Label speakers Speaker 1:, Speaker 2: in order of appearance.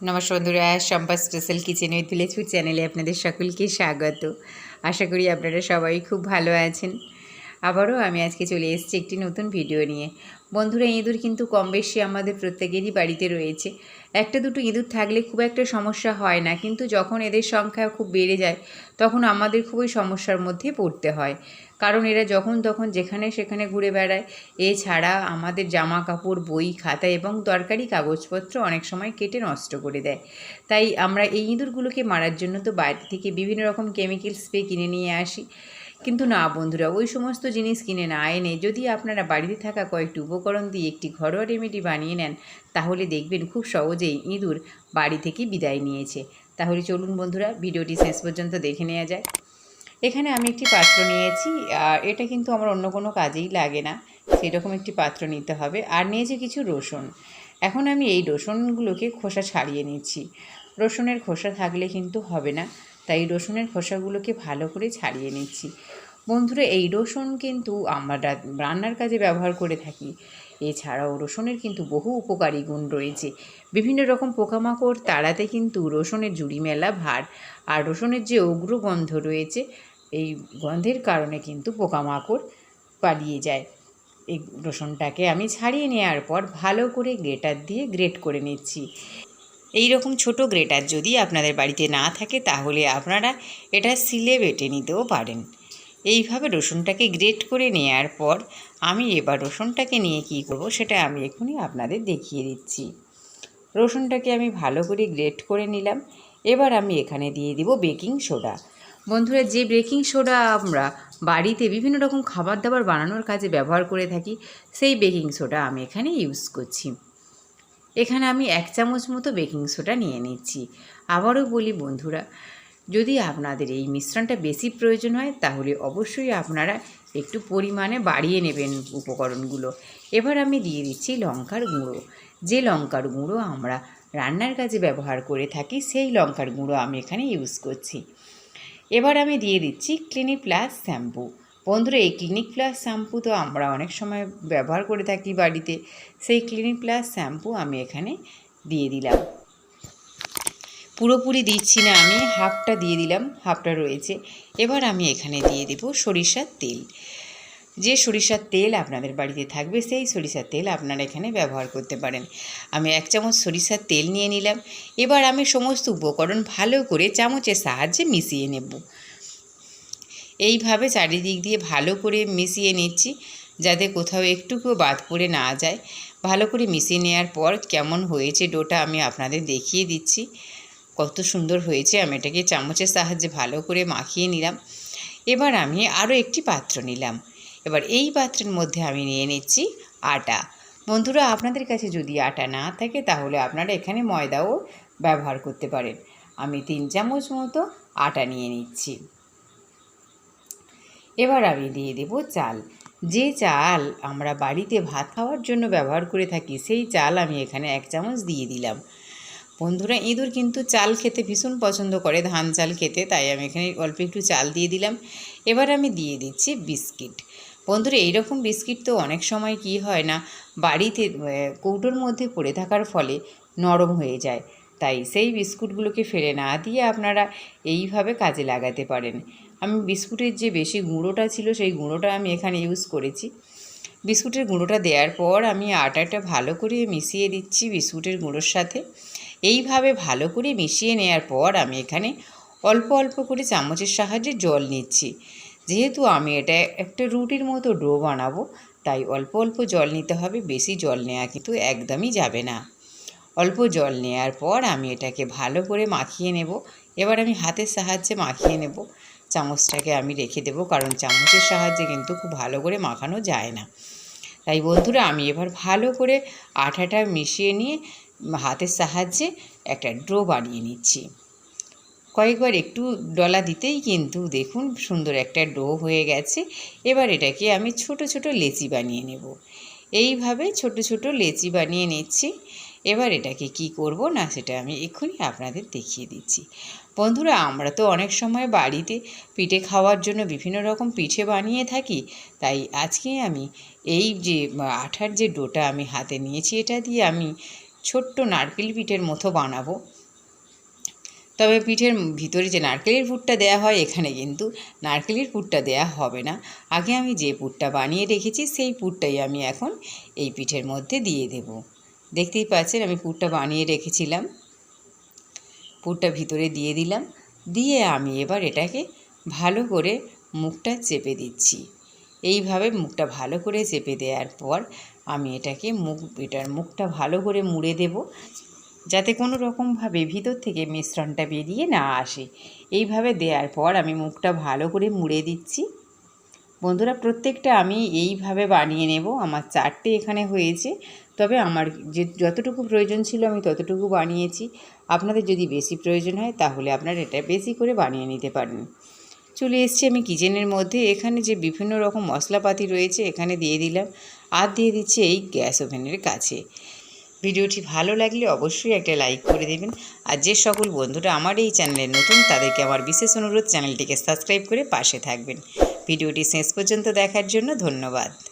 Speaker 1: নমস্কার বন্ধুরা Sampa special kitchen with village চ্যানেলে আপনাদের সকলকে স্বাগত। আশা করি আপনারা সবাই খুব ভালো আছেন। আবারও আমি আজকে চলে এসেছি একটি নতুন ভিডিও নিয়ে। বন্ধুরা, ইঁদুর কিন্তু কম বেশি আমাদের প্রত্যেকেরই বাড়িতে রয়েছে। একটা দুটো ইঁদুর থাকলে খুব একটা সমস্যা হয় না, কিন্তু যখন এদের সংখ্যা খুব বেড়ে যায়, তখন আমাদের খুবই সমস্যার মধ্যে পড়তে হয়। কারণ এরা যখন তখন যেখানে সেখানে ঘুরে বেড়ায়। এছাড়া আমাদের জামা কাপড় বই, খাতা এবং দরকারি কাগজপত্র অনেক সময় কেটে নষ্ট করে দেয়। তাই আমরা এই ইঁদুরগুলোকে মারার জন্য তো বাইরে থেকে বিভিন্ন রকম কেমিক্যাল স্প্রে কিনে নিয়ে আসি। কিন্তু না বন্ধুরা, ওই সমস্ত জিনিস কিনে না এনে যদি আপনারা বাড়িতে থাকা কয়েকটি উপকরণ দিয়ে একটি ঘরোয়া রেমেডি বানিয়ে নেন, তাহলে দেখবেন খুব সহজেই ইঁদুর বাড়ি থেকে বিদায় নিয়েছে। তাহলে চলুন বন্ধুরা, ভিডিওটি শেষ পর্যন্ত দেখে নেওয়া যায় এখানে আমি একটি পাত্র নিয়েছি, আর এটা কিন্তু আমার অন্য কোনো কাজেই লাগে না। সেরকম একটি পাত্র নিতে হবে। আর নিয়েছি কিছু রসুন। এখন আমি এই রসুনগুলোকে খোসা ছাড়িয়ে নিচ্ছি। রসুনের খোসা থাকলে কিন্তু হবে না। তাই রসুনের খোসাগুলোকে ভালো করে ছাড়িয়ে নিচ্ছি। বন্ধুরা, এই রসুন কিন্তু আমরা রান্নার কাজে ব্যবহার করে থাকি। এছাড়াও রসুনের কিন্তু বহু উপকারী গুণ রয়েছে। বিভিন্ন রকম পোকামাকড় তাড়াতে কিন্তু রসুনের জুড়ি মেলা ভার। আর রসুনের যে উগ্র গন্ধ রয়েছে, এই গন্ধের কারণে কিন্তু পোকামাকড় পালিয়ে যায়। এই রসুনটাকে আমি ছাড়িয়ে নেওয়ার পর ভালো করে গ্রেটার দিয়ে গ্রেট করে নিচ্ছি। এই রকম ছোট গ্রেটার যদি আপনাদের বাড়িতে না থাকে, তাহলে আপনারা এটা সিলে বেটে নিতেও পারেন। এইভাবে রসুনটাকে গ্রেট করে নেওয়ার পর আমি এবার রসুনটাকে নিয়ে কী করব সেটা আমি এখনই আপনাদের দেখিয়ে দিচ্ছি। রসুনটাকে আমি ভালো করে গ্রেট করে নিলাম। এবার আমি এখানে দিয়ে দিব বেকিং সোডা বন্ধুরা, যে বেকিং সোডা আমরা বাড়িতে বিভিন্ন রকম খাবার দাবার বানানোর কাজে ব্যবহার করে থাকি, সেই বেকিং সোডা আমি এখানে ইউজ করছি। এখানে আমি এক চামচ মতো বেকিং সোডা নিয়ে নিচ্ছি। আবারও বলি বন্ধুরা যদি আপনাদের এই মিশ্রণটা বেশি প্রয়োজন হয়, তাহলে অবশ্যই আপনারা একটু পরিমাণে বাড়িয়ে নেবেন উপকরণগুলো। এবার আমি দিয়ে দিচ্ছি লঙ্কার গুঁড়ো। যে লঙ্কার গুঁড়ো আমরা রান্নার কাজে ব্যবহার করে থাকি, সেই লঙ্কার গুঁড়ো আমি এখানে ইউজ করছি। এবার আমি দিয়ে দিচ্ছি ক্লিনিক প্লাস শ্যাম্পু বন্ধুরা, এই ক্লিনিক প্লাস শ্যাম্পু তো আমরা অনেক সময় ব্যবহার করে থাকি বাড়িতে। সেই ক্লিনিক প্লাস শ্যাম্পু আমি এখানে দিয়ে দিলাম। পুরোপুরি দিচ্ছি না আমি, হাফটা দিয়ে দিলাম, হাফটা রয়েছে। এবার আমি এখানে দিয়ে দেব সরিষার তেল। যে সরিষার তেল আপনাদের বাড়িতে থাকবে, সেই সরিষার তেল আপনারা এখানে ব্যবহার করতে পারেন। আমি এক চামচ সরিষার তেল নিয়ে নিলাম। এবার আমি সমস্ত উপকরণ ভালো করে চামচের সাহায্যে মিশিয়ে নেব। এইভাবে চারিদিক দিয়ে ভালো করে মিশিয়ে নিচ্ছি, যাতে কোথাও একটুকুও বাদ পড়ে না যায়। ভালো করে মিশিয়ে নেওয়ার পর কেমন হয়েছে ডোটা আমি আপনাদের দেখিয়ে দিচ্ছি। কত সুন্দর হয়েছে, আমি এটাকে চামচের সাহায্যে ভালো করে মাখিয়ে নিলাম। এবার আমি আরও একটি পাত্র নিলাম। এবার এই পাত্রের মধ্যে আমি নিয়ে নিচ্ছি আটা। বন্ধুরা, আপনাদের কাছে যদি আটা না থাকে, তাহলে আপনারা এখানে ময়দাও ব্যবহার করতে পারেন। আমি তিন চামচ মতো আটা নিয়ে নিচ্ছি। এবার আমি দিয়ে দেব চাল। যে চাল আমরা বাড়িতে ভাত খাওয়ার জন্য ব্যবহার করে থাকি, সেই চাল আমি এখানে এক চামচ দিয়ে দিলাম। বন্ধুরা, ইঁদুর কিন্তু চাল খেতে ভীষণ পছন্দ করে, ধান চাল খেতে, তাই আমি এখানে অল্প একটু চাল দিয়ে দিলাম। এবার আমি দিয়ে দিচ্ছি বিস্কিট। বন্ধুরা, এইরকম বিস্কিট তো অনেক সময় কি হয় না, বাড়িতে কৌটোর মধ্যে পড়ে থাকার ফলে নরম হয়ে যায়। তাই সেই বিস্কুটগুলোকে ফেলে না দিয়ে আপনারা এইভাবে কাজে লাগাতে পারেন। আমি বিস্কুটের যে বেশি গুঁড়োটা ছিল, সেই গুঁড়োটা আমি এখানে ইউজ করেছি। বিস্কুটের গুঁড়োটা দেওয়ার পর আমি আটাটা ভালো করে মিশিয়ে দিচ্ছি বিস্কুটের গুঁড়োর সাথে। এইভাবে ভালো করে মিশিয়ে নেওয়ার পর আমি এখানে অল্প অল্প করে চামচের সাহায্যে জল নিচ্ছি। যেহেতু আমি এটা একটা রুটির মতো ডো বানাবো, তাই অল্প অল্প জল নিতে হবে, বেশি জল নেওয়া কিন্তু একদমই যাবে না। অল্প জল নেওয়ার পর আমি এটাকে ভালো করে মাখিয়ে নেব। এবার আমি হাতের সাহায্যে মাখিয়ে নেব। চামচটাকে আমি রেখে দেবো, কারণ চামচের সাহায্যে কিন্তু খুব ভালো করে মাখানো যায় না। তাই বন্ধুরা, আমি এবার ভালো করে আঠাটা মিশিয়ে নিয়ে হাতের সাহায্যে একটা ড্রো বানিয়ে নিচ্ছি। কয়েকবার একটু ডলা দিতেই কিন্তু দেখুন সুন্দর একটা ডো হয়ে গেছে। এবার এটাকে আমি ছোট ছোট লেচি বানিয়ে নেব। এইভাবে ছোট ছোট লেচি বানিয়ে নিচ্ছি। এবার এটাকে কি করব না সেটা আমি এক্ষুনি আপনাদের দেখিয়ে দিচ্ছি। বন্ধুরা, আমরা তো অনেক সময় বাড়িতে পিঠে খাওয়ার জন্য বিভিন্ন রকম পিঠে বানিয়ে থাকি। তাই আজকে আমি এই যে আঠার যে ডোটা আমি হাতে নিয়েছি, এটা দিয়ে আমি ছোট্ট নারকেল পিঠের মতো বানাবো। তবে পিঠের ভিতরে যে নারকেলের পুরটা দেওয়া হয়, এখানে কিন্তু নারকেলের পুরটা দেওয়া হবে না। আগে আমি যে পুরটা বানিয়ে রেখেছি, সেই পুরটাই আমি এখন এই পিঠের মধ্যে দিয়ে দেব। দেখতেই পাচ্ছেন, আমি পুরটা বানিয়ে রেখেছিলাম। পুরটা ভিতরে দিয়ে দিলাম। দিয়ে আমি এবার এটাকে ভালো করে মুখটা চেপে দিচ্ছি। এইভাবে মুখটা ভালো করে চেপে দেওয়ার পর আমি এটাকে মুখ, এটার মুখটা ভালো করে মুড়ে দেব, যাতে কোনো রকমভাবে ভিতর থেকে মিশ্রণটা বেরিয়ে না আসে। এইভাবে দেওয়ার পর আমি মুখটা ভালো করে মুড়ে দিচ্ছি। বন্ধুরা, প্রত্যেকটা আমি এইভাবে বানিয়ে নেব। আমার চারটে এখানে হয়েছে। তবে আমার যে, যতটুকু প্রয়োজন ছিল আমি ততটুকু বানিয়েছি। আপনাদের যদি বেশি প্রয়োজন হয় তাহলে আপনারা এটা বেশি করে বানিয়ে নিতে পারেন। চলে এসেছি আমি কিচেনের মধ্যে। এখানে যে বিভিন্ন রকম মশলাপাতি রয়েছে, এখানে দিয়ে দিলাম। আর দিয়ে দিচ্ছি এই গ্যাস ওভেনের কাছে। ভিডিওটি ভালো লাগলে অবশ্যই একটা লাইক করে দেবেন। আর যে সকল বন্ধুরা আমার এই চ্যানেলে নতুন, তাদেরকে আমার বিশেষ অনুরোধ চ্যানেলটিকে সাবস্ক্রাইব করে পাশে থাকবেন। ভিডিওটি শেষ পর্যন্ত দেখার জন্য ধন্যবাদ।